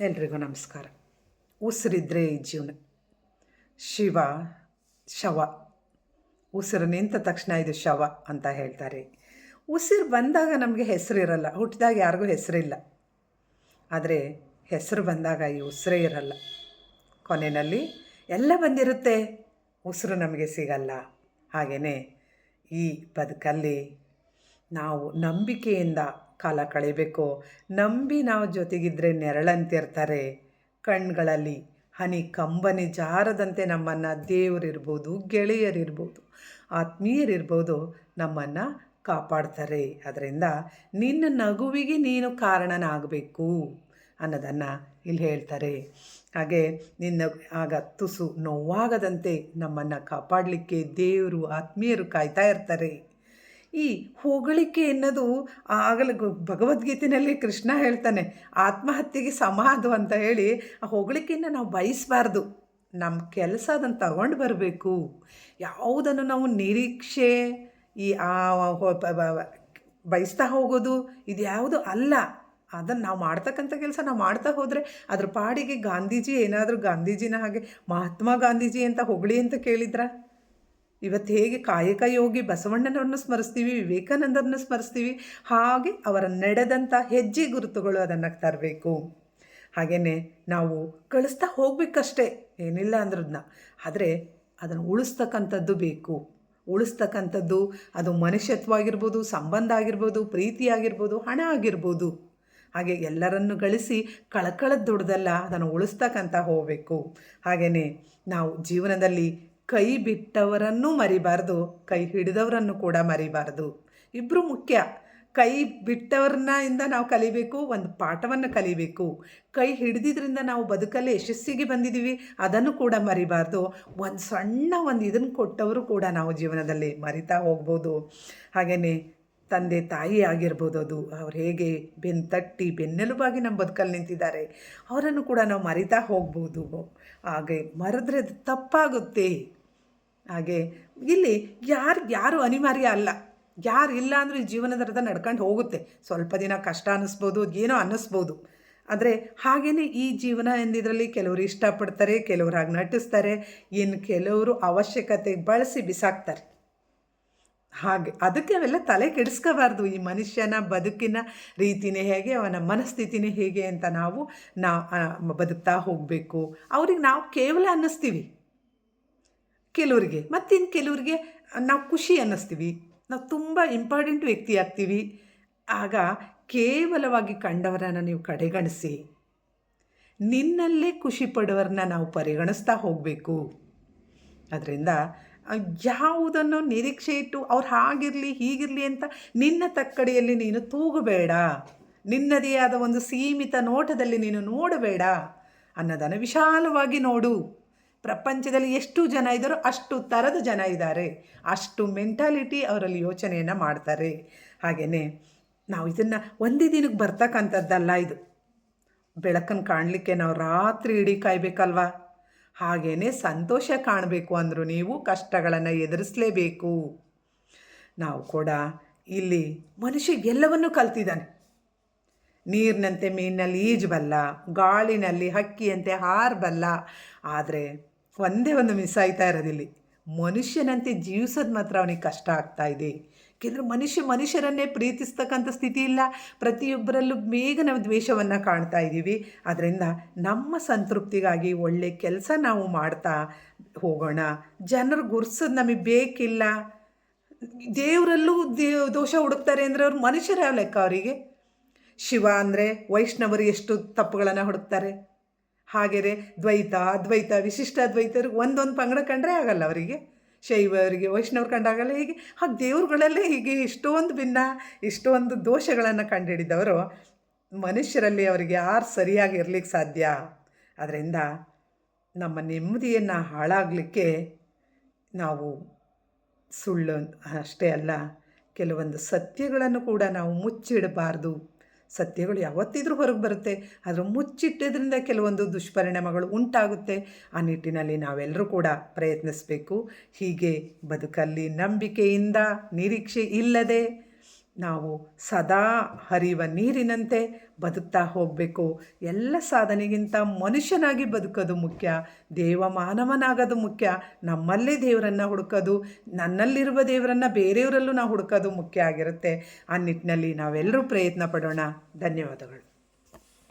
ಎಲ್ರಿಗೂ ನಮಸ್ಕಾರ. ಉಸಿರಿದ್ರೆ ಈ ಜೀವನ. ಶಿವ, ಶವ. ಉಸಿರು ನಿಂತ ತಕ್ಷಣ ಇದು ಶವ ಅಂತ ಹೇಳ್ತಾರೆ. ಉಸಿರು ಬಂದಾಗ ನಮಗೆ ಹೆಸರಿರಲ್ಲ. ಹುಟ್ಟಿದಾಗ ಯಾರಿಗೂ ಹೆಸರಿಲ್ಲ. ಆದರೆ ಹೆಸರು ಬಂದಾಗ ಈ ಉಸಿರೇ ಇರಲ್ಲ. ಕೊನೆಯಲ್ಲಿ ಎಲ್ಲ ಬಂದಿರುತ್ತೆ. ಉಸಿರು ನಮಗೆ ಸಿಗಲ್ಲ. ಹಾಗೆಯೇ ಈ ಬದುಕಲ್ಲಿ ನಾವು ನಂಬಿಕೆಯಿಂದ ಕಾಲ ಕಳೀಬೇಕು ನಂಬಿ ನಾವು ಜೊತೆಗಿದ್ರೆ ನೆರಳಂತಿರ್ತಾರೆ. ಕಣ್ಗಳಲ್ಲಿ ಹನಿ ಕಂಬನಿ ಜಾರದಂತೆ ನಮ್ಮನ್ನು ದೇವರಿರ್ಬೋದು, ಗೆಳೆಯರಿರ್ಬೋದು, ಆತ್ಮೀಯರಿರ್ಬೋದು ನಮ್ಮನ್ನು ಕಾಪಾಡ್ತಾರೆ. ಅದರಿಂದ ನಿನ್ನ ನಗುವಿಗೆ ನೀನು ಕಾರಣನಾಗಬೇಕು ಅನ್ನೋದನ್ನು ಇಲ್ಲಿ ಹೇಳ್ತಾರೆ. ಹಾಗೆ ನಿನ್ನ ಆಗ ತುಸು ನೋವಾಗದಂತೆ ನಮ್ಮನ್ನು ಕಾಪಾಡಲಿಕ್ಕೆ ದೇವರು, ಆತ್ಮೀಯರು ಕಾಯ್ತಾ ಇರ್ತಾರೆ. ಈ ಹೊಗಳಿಕೆ ಎನ್ನೋದು ಆಗಲ ಭಗವದ್ಗೀತೆಯಲ್ಲಿ ಕೃಷ್ಣ ಹೇಳ್ತಾನೆ, ಆತ್ಮಹತ್ಯೆಗೆ ಸಮಾಧು ಅಂತ ಹೇಳಿ ಆ ಹೊಗಳಿಕೆಯನ್ನು ನಾವು ಬಯಸಬಾರ್ದು. ನಮ್ಮ ಕೆಲಸ ಅದನ್ನು ತಗೊಂಡು ಬರಬೇಕು. ಯಾವುದನ್ನು ನಾವು ನಿರೀಕ್ಷೆ ಈ ಆ ಬಯಸ್ತಾ ಹೋಗೋದು ಇದು ಯಾವುದು ಅಲ್ಲ. ಅದನ್ನು ನಾವು ಮಾಡ್ತಕ್ಕಂಥ ಕೆಲಸ ನಾವು ಮಾಡ್ತಾ ಹೋದರೆ ಅದ್ರ ಪಾಡಿಗೆ ಗಾಂಧೀಜಿ ಏನಾದರೂ ಗಾಂಧೀಜಿನ ಹಾಗೆ ಮಹಾತ್ಮ ಗಾಂಧೀಜಿ ಅಂತ ಹೊಗಳಿ ಅಂತ ಕೇಳಿದ್ರಾ? ಇವತ್ತು ಹೇಗೆ ಕಾಯಕ ಯೋಗಿ ಬಸವಣ್ಣನವ್ರನ್ನ ಸ್ಮರಿಸ್ತೀವಿ, ವಿವೇಕಾನಂದರನ್ನ ಸ್ಮರಿಸ್ತೀವಿ, ಹಾಗೆ ಅವರ ನಡೆದಂಥ ಹೆಜ್ಜೆ ಗುರುತುಗಳು ಅದನ್ನು ತರಬೇಕು. ಹಾಗೆಯೇ ನಾವು ಕಳಿಸ್ತಾ ಹೋಗ್ಬೇಕಷ್ಟೇ, ಏನಿಲ್ಲ ಅಂದ್ರದನ್ನ ಆದರೆ ಅದನ್ನು ಉಳಿಸ್ತಕ್ಕಂಥದ್ದು ಬೇಕು. ಉಳಿಸ್ತಕ್ಕಂಥದ್ದು ಅದು ಮನುಷ್ಯತ್ವ ಆಗಿರ್ಬೋದು ಸಂಬಂಧ ಆಗಿರ್ಬೋದು, ಪ್ರೀತಿ ಆಗಿರ್ಬೋದು, ಹಣ ಆಗಿರ್ಬೋದು. ಹಾಗೆ ಎಲ್ಲರನ್ನು ಗಳಿಸಿ ಕಳಕಳದ ದುಡ್ದಲ್ಲ ಅದನ್ನು ಉಳಿಸ್ತಕ್ಕಂಥ ಹೋಗಬೇಕು. ಹಾಗೆಯೇ ನಾವು ಜೀವನದಲ್ಲಿ ಕೈ ಬಿಟ್ಟವರನ್ನೂ ಮರಿಬಾರ್ದು, ಕೈ ಹಿಡಿದವರನ್ನು ಕೂಡ ಮರಿಬಾರ್ದು. ಇಬ್ಬರು ಮುಖ್ಯ. ಕೈ ಬಿಟ್ಟವ್ರನ್ನ ಇಂದ ನಾವು ಕಲಿಬೇಕು, ಒಂದು ಪಾಠವನ್ನು ಕಲಿಬೇಕು. ಕೈ ಹಿಡಿದಿದ್ರಿಂದ ನಾವು ಬದುಕಲ್ಲಿ ಯಶಸ್ಸಿಗೆ ಬಂದಿದ್ದೀವಿ, ಅದನ್ನು ಕೂಡ ಮರಿಬಾರ್ದು. ಒಂದು ಸಣ್ಣ ಒಂದು ಇದನ್ನು ಕೊಟ್ಟವರು ಕೂಡ ನಾವು ಜೀವನದಲ್ಲಿ ಮರಿತಾ ಹೋಗ್ಬೋದು. ಹಾಗೆಯೇ ತಂದೆ ತಾಯಿ ಆಗಿರ್ಬೋದು ಅದು, ಅವ್ರು ಹೇಗೆ ಬೆನ್ನು ತಟ್ಟಿ, ಬೆನ್ನೆಲುಬಾಗಿ ನಮ್ಮ ಬದುಕಲ್ಲಿ ನಿಂತಿದ್ದಾರೆ, ಅವರನ್ನು ಕೂಡ ನಾವು ಮರಿತಾ ಹೋಗ್ಬೋದು. ಹಾಗೆ ಮರೆದ್ರೆ ಅದು ತಪ್ಪಾಗುತ್ತೆ. ಹಾಗೆ. ಇಲ್ಲಿ ಯಾರು ಯಾರು ಅನಿವಾರ್ಯ ಅಲ್ಲ. ಯಾರು ಇಲ್ಲ ಅಂದರೂ ಈ ಜೀವನದ ರಥ ನಡ್ಕೊಂಡು ಹೋಗುತ್ತೆ. ಸ್ವಲ್ಪ ದಿನ ಕಷ್ಟ ಅನ್ನಿಸ್ಬೋದು ಏನೋ ಅನ್ನಿಸ್ಬೋದು ಆದರೆ ಹಾಗೆಯೇ ಈ ಜೀವನ ಎಂದಿದ್ರಲ್ಲಿ ಕೆಲವರು ಇಷ್ಟಪಡ್ತಾರೆ ಕೆಲವರು ಹಾಗೆ ನಟಿಸ್ತಾರೆ ಇನ್ನು ಕೆಲವರು ಅವಶ್ಯಕತೆಗೆ ಬಳಸಿ ಬಿಸಾಕ್ತಾರೆ. ಹಾಗೆ. ಅದಕ್ಕೆ ಅವೆಲ್ಲ ತಲೆ ಕೆಡಿಸ್ಕೋಬಾರ್ದು. ಈ ಮನುಷ್ಯನ ಬದುಕಿನ ರೀತಿನೇ ಹೇಗೆ ಅವನ ಮನಸ್ಥಿತಿನೇ ಹೇಗೆ ಅಂತ ನಾವು ನಾ ಆ, ಬದುಕ್ತಾ ಹೋಗಬೇಕು. ಅವ್ರಿಗೆ ನಾವು ಕೇವಲ ಅನ್ನಿಸ್ತೀವಿ. ಕೆಲವರಿಗೆ ಮತ್ತಿನ್ನು ಕೆಲವರಿಗೆ ನಾವು ಖುಷಿ ಅನ್ನಿಸ್ತೀವಿ. ನಾವು ತುಂಬ ಇಂಪಾರ್ಟೆಂಟ್ ವ್ಯಕ್ತಿ ಆಗ್ತೀವಿ ಆಗ ಕೇವಲವಾಗಿ ಕಂಡವರನ್ನು ನೀವು ಕಡೆಗಣಿಸಿ. ನಿನ್ನಲ್ಲೇ ಖುಷಿ ಪಡುವರನ್ನ ನಾವು ಪರಿಗಣಿಸ್ತಾ ಹೋಗಬೇಕು. ಅದರಿಂದ ಯಾವುದನ್ನು ನಿರೀಕ್ಷೆ ಇಟ್ಟು ಅವ್ರು ಹಾಗಿರಲಿ, ಹೀಗಿರಲಿ ಅಂತ ನಿನ್ನ ತಕ್ಕಡಿಯಲ್ಲಿ ನೀನು ತೂಗಬೇಡ. ನಿನ್ನದೇ ಆದ ಒಂದು ಸೀಮಿತ ನೋಟದಲ್ಲಿ ನೀನು ನೋಡಬೇಡ ಅನ್ನೋದನ್ನು ವಿಶಾಲವಾಗಿ ನೋಡು. ಪ್ರಪಂಚದಲ್ಲಿ ಎಷ್ಟು ಜನ ಇದ್ದಾರೋ ಅಷ್ಟು ಥರದ ಜನ ಇದ್ದಾರೆ. ಅಷ್ಟು ಮೆಂಟಾಲಿಟಿ ಅವರಲ್ಲಿ ಯೋಚನೆಯನ್ನು ಮಾಡ್ತಾರೆ. ಹಾಗೆಯೇ ನಾವು ಇದನ್ನು ಒಂದೇ ದಿನಕ್ಕೆ ಬರ್ತಕ್ಕಂಥದ್ದಲ್ಲ ಇದು. ಬೆಳಕನ್ನು ಕಾಣಲಿಕ್ಕೆ ನಾವು ರಾತ್ರಿ ಇಡೀ ಕಾಯ್ಬೇಕಲ್ವಾ? ಹಾಗೇ ಸಂತೋಷ ಕಾಣಬೇಕು ಅಂದರೂ ನೀವು ಕಷ್ಟಗಳನ್ನು ಎದುರಿಸಲೇಬೇಕು. ನಾವು ಕೂಡ ಇಲ್ಲಿ ಮನುಷ್ಯ ಎಲ್ಲವನ್ನೂ ಕಲ್ತಿದ್ದಾನೆ. ನೀರಿನಂತೆ ಮೀನಿನಲ್ಲಿ ಈಜಬಲ್ಲ, ಗಾಳಿನಲ್ಲಿ ಹಕ್ಕಿಯಂತೆ ಹಾರಬಲ್ಲ. ಆದರೆ ಒಂದೇ ಒಂದು ಮಿಸ್ ಆಯ್ತಾ ಇರೋದಿಲ್ಲಿ. ಮನುಷ್ಯನಂತೆ ಜೀವಿಸೋದು ಮಾತ್ರ ಅವನಿಗೆ ಕಷ್ಟ ಆಗ್ತಾ ಇದೆ. ಏಕೆಂದರೆ ಮನುಷ್ಯ ಮನುಷ್ಯರನ್ನೇ ಪ್ರೀತಿಸ್ತಕ್ಕಂಥ ಸ್ಥಿತಿ ಇಲ್ಲ. ಪ್ರತಿಯೊಬ್ಬರಲ್ಲೂ ಬೇಗ ನಾವು ದ್ವೇಷವನ್ನು ಕಾಣ್ತಾ ಇದ್ದೀವಿ. ಅದರಿಂದ ನಮ್ಮ ಸಂತೃಪ್ತಿಗಾಗಿ ಒಳ್ಳೆ ಕೆಲಸ ನಾವು ಮಾಡ್ತಾ ಹೋಗೋಣ. ಜನರು ಗುರ್ಸೋದು ನಮಗೆ ಬೇಕಿಲ್ಲ. ದೇವರಲ್ಲೂ ದೇ ದೋಷ ಹುಡುಕ್ತಾರೆ ಅಂದರೆ ಅವ್ರು ಮನುಷ್ಯರ ಲೆಕ್ಕ ಅವರಿಗೆ. ಶಿವ ಅಂದರೆ ವೈಷ್ಣವರು ಎಷ್ಟು ತಪ್ಪುಗಳನ್ನು ಹುಡುಕ್ತಾರೆ? ಹಾಗೆಯೇ ದ್ವೈತ, ಅದ್ವೈತ, ವಿಶಿಷ್ಟ ಅದ್ವೈತರು ಒಂದೊಂದು ಪಂಗಡ ಕಂಡ್ರೆ ಆಗಲ್ಲ ಅವರಿಗೆ. ಶೈವರಿಗೆ, ವೈಷ್ಣವರು ಕಂಡಾಗಲ್ಲ ಹೀಗೆ. ಹಾಗೆ ದೇವ್ರುಗಳಲ್ಲೇ ಹೀಗೆ ಇಷ್ಟೊಂದು ಭಿನ್ನ ಇಷ್ಟೊಂದು ದೋಷಗಳನ್ನು ಕಂಡುಹಿಡಿದವರು ಮನುಷ್ಯರಲ್ಲಿ ಅವರಿಗೆ ಯಾರು ಸರಿಯಾಗಿ ಇರಲಿಕ್ಕೆ ಸಾಧ್ಯ? ಅದರಿಂದ ನಮ್ಮ ನೆಮ್ಮದಿಯನ್ನು ಹಾಳಾಗಲಿಕ್ಕೆ ನಾವು ಸುಳ್ಳು ಅಷ್ಟೇ ಅಲ್ಲ, ಕೆಲವೊಂದು ಸತ್ಯಗಳನ್ನು ಕೂಡ ನಾವು ಮುಚ್ಚಿಡಬಾರ್ದು. ಸತ್ಯಗಳು ಯಾವತ್ತಿದ್ರೂ ಹೊರಗೆ ಬರುತ್ತೆ. ಆದರೆ ಮುಚ್ಚಿಟ್ಟಿದ್ರಿಂದ ಕೆಲವೊಂದು ದುಷ್ಪರಿಣಾಮಗಳು ಉಂಟಾಗುತ್ತೆ. ಆ ನಿಟ್ಟಿನಲ್ಲಿ ನಾವೆಲ್ಲರೂ ಕೂಡ ಪ್ರಯತ್ನಿಸಬೇಕು. ಹೀಗೆ ಬದುಕಲ್ಲಿ ನಂಬಿಕೆಯಿಂದ ನಿರೀಕ್ಷೆ ಇಲ್ಲದೆ ನಾವು ಸದಾ ಹರಿಯುವ ನೀರಿನಂತೆ ಬದುಕ್ತಾ ಹೋಗಬೇಕು. ಎಲ್ಲ ಸಾಧನೆಗಿಂತ ಮನುಷ್ಯನಾಗಿ ಬದುಕೋದು ಮುಖ್ಯ. ದೇವ ಮಾನವನಾಗೋದು ಮುಖ್ಯ. ನಮ್ಮಲ್ಲೇ ದೇವರನ್ನು ಹುಡುಕೋದು, ನನ್ನಲ್ಲಿರುವ ದೇವರನ್ನು ಬೇರೆಯವರಲ್ಲೂ ನಾವು ಹುಡುಕೋದು ಮುಖ್ಯ ಆಗಿರುತ್ತೆ. ಆ ನಿಟ್ಟಿನಲ್ಲಿ ನಾವೆಲ್ಲರೂ ಪ್ರಯತ್ನ ಪಡೋಣ. ಧನ್ಯವಾದಗಳು.